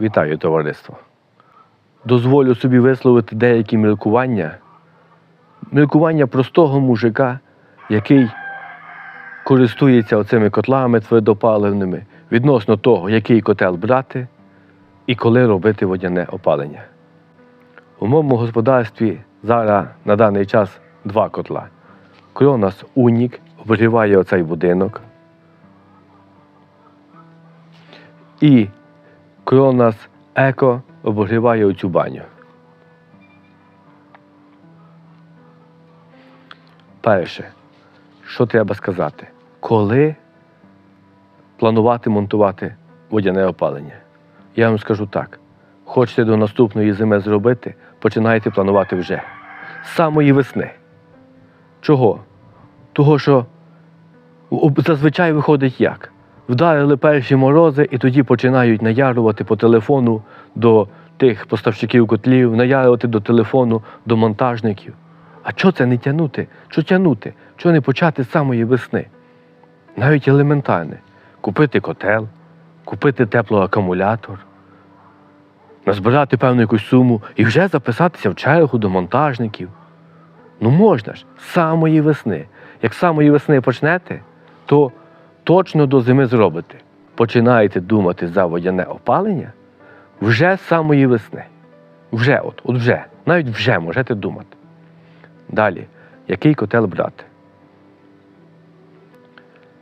Вітаю, товариство. Дозволю собі висловити деякі міркування. Міркування простого мужика, який користується оцими котлами твердопаливними відносно того, який котел брати і коли робити водяне опалення. У моєму господарстві зараз на даний час два котла. Кронас Унік обігріває оцей будинок. І Кронас Еко обігріває оцю баню. Перше, що треба сказати, коли планувати монтувати водяне опалення? Я вам скажу так: хочете до наступної зими зробити, починайте планувати вже. З самої весни. Чого? Того, що зазвичай виходить як? Вдарили перші морози і тоді починають наярувати по телефону до тих поставщиків котлів, наярувати до телефону до монтажників. А чого це не тягнути? Що тягнути? Чого не почати з самої весни? Навіть елементарне. Купити котел, купити теплоакумулятор, назбирати певну якусь суму і вже записатися в чергу до монтажників. Ну можна ж, з самої весни. Як з самої весни почнете, то точно до зими зробите. Починаєте думати за водяне опалення вже з самої весни. Вже, от, от вже, навіть вже можете думати. Далі, який котел брати?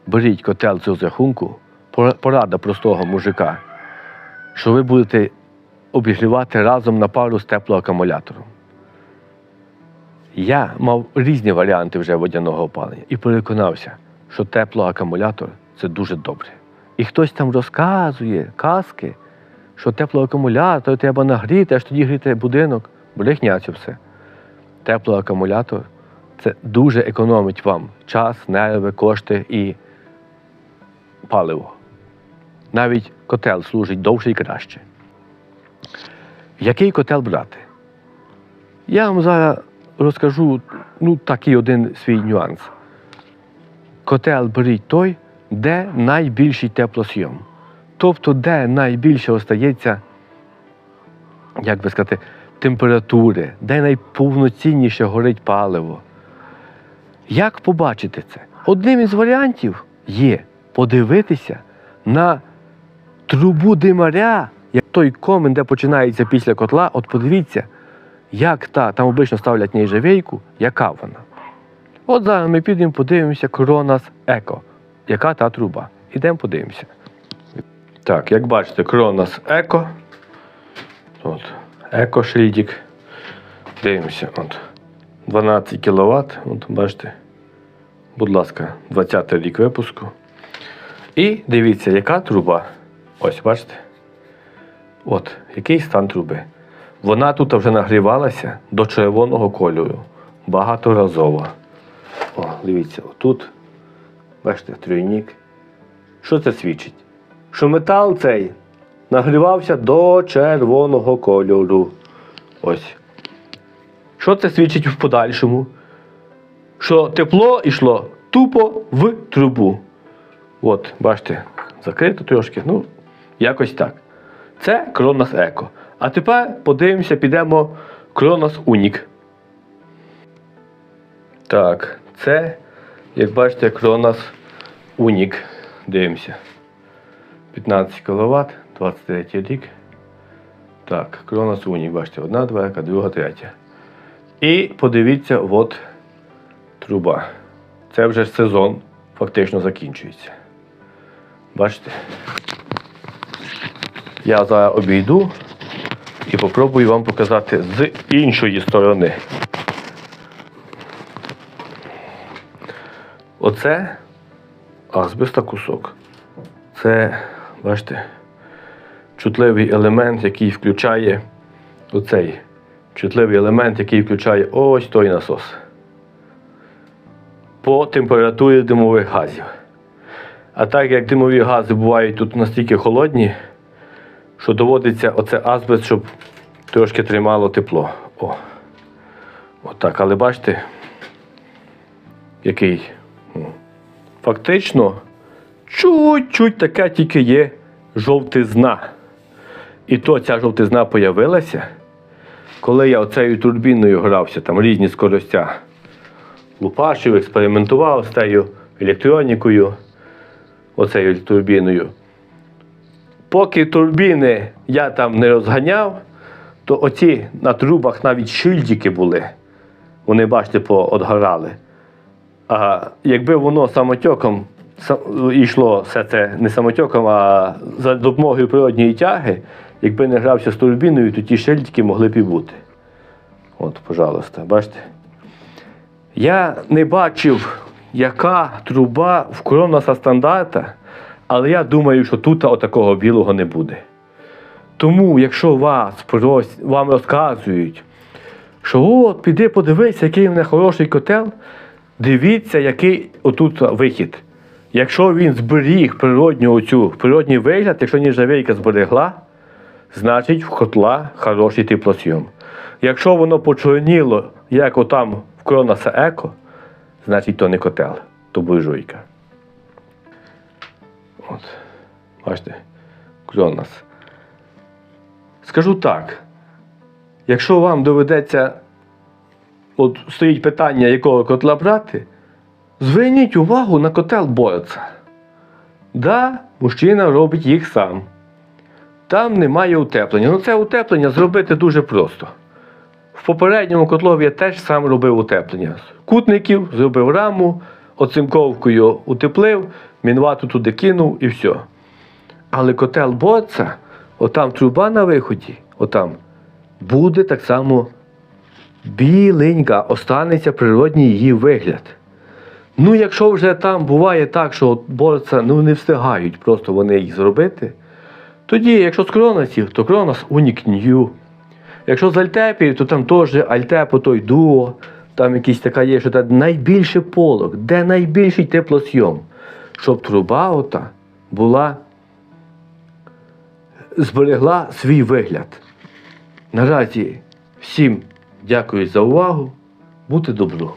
Беріть котел з рахунку, порада простого мужика, що ви будете обігрівати разом на пару з теплоакумулятором. Я мав різні варіанти вже водяного опалення і переконався, що теплоакумулятор це дуже добре. І хтось там розказує казки, що теплоакумулятор треба нагріти, аж тоді гріти будинок. Брехня це все. Теплоакумулятор це дуже економить вам час, нерви, кошти і паливо. Навіть котел служить довше і краще. Який котел брати? Я вам зараз розкажу ну, такий один свій нюанс. Котел беріть той, де найбільший теплосйом. Тобто, де найбільше остається, як би сказати, температури, де найповноцінніше горить паливо. Як побачити це? Одним із варіантів є подивитися на трубу димаря, як той комен, де починається після котла, от подивіться, як та, там обично ставлять нержавейку, яка вона. От зараз ми підемо подивимося Кронас Еко. Яка та труба? Ідемо подивимося. Так, як бачите, Кронас Еко. От, Еко шильдик. Дивимося. От. 12 кВт. От, бачите. Будь ласка, 20 рік випуску. І дивіться, яка труба. Ось, бачите? От, який стан труби. Вона тут вже нагрівалася до червоного кольору. Багаторазово. О, дивіться, отут. Бачите, тройник. Що це свідчить? Що метал цей нагрівався до червоного кольору. Ось. Що це свідчить в подальшому? Що тепло йшло тупо в трубу. От, бачите, закрито трошки. Ну, якось так. Це Кронос Еко. А тепер подивимося, підемо Кронос Унік. Так, це, як бачите, Кронос Унік. Дивимося. 15 кВт, 23 рік. Так, Кронос Унік, бачите, одна дверка, друга, третя. І подивіться, от труба. Це вже сезон фактично закінчується. Бачите? Я зараз обійду і попробую вам показати з іншої сторони. Оце азбеста кусок. Це, бачите, чутливий елемент, який включає оцей чутливий елемент, який включає ось той насос. По температурі димових газів. А так як димові гази бувають тут настільки холодні, що доводиться оце азбест, щоб трошки тримало тепло. О. Отак, але бачите, який. Фактично, чуть-чуть таке тільки є жовтизна. І то ця жовтизна появилася, коли я оцею турбіною грався, там різні скоростя. Лупашив, експериментував з тією електронікою, оцею турбіною. Поки турбіни я там не розганяв, то оці на трубах навіть шильдики були. Вони, бачите, поотгорали. А якби воно самотьоком са- йшло все це не самотьоком, а за допомогою природньої тяги, якби не грався з турбіною, то ті шильдики могли б і бути. От, пожалуйста, бачите. Я не бачив, яка труба в Кроноса стандарта, але я думаю, що тут отакого білого не буде. Тому, якщо вас вам розказують, що от, піди подивися, який в мене хороший котел, дивіться, який отут вихід. Якщо він зберіг природню оцю, природній вигляд, якщо нержавейка зберегла, значить в котла хороший теплосйом. Якщо воно почорніло, як отам в Кронаса Еко, значить то не котел, то буржуйка. От. Бачите, Кронас. Скажу так, якщо вам доведеться, от стоїть питання, якого котла брати, зверніть увагу на котел Борца. Да, мужчина робить їх сам. Там немає утеплення. Ну це утеплення зробити дуже просто. В попередньому котлові я теж сам робив утеплення. Кутників, зробив раму, оцинковкою утеплив, мінвату туди кинув і все. Але котел Борца, отам труба на виході, отам, буде так само біленька, останеться природній її вигляд. Ну, якщо вже там буває так, що борця ну, не встигають просто вони їх зробити, тоді, якщо з кроносів, то кронос Унік Нью. Якщо з альтепів, то там теж альтепо той дуо, там якийсь така є, що там найбільше полок, де найбільший теплосйом, щоб труба ота була, зберегла свій вигляд. Наразі всім дякую за увагу. Бути добру.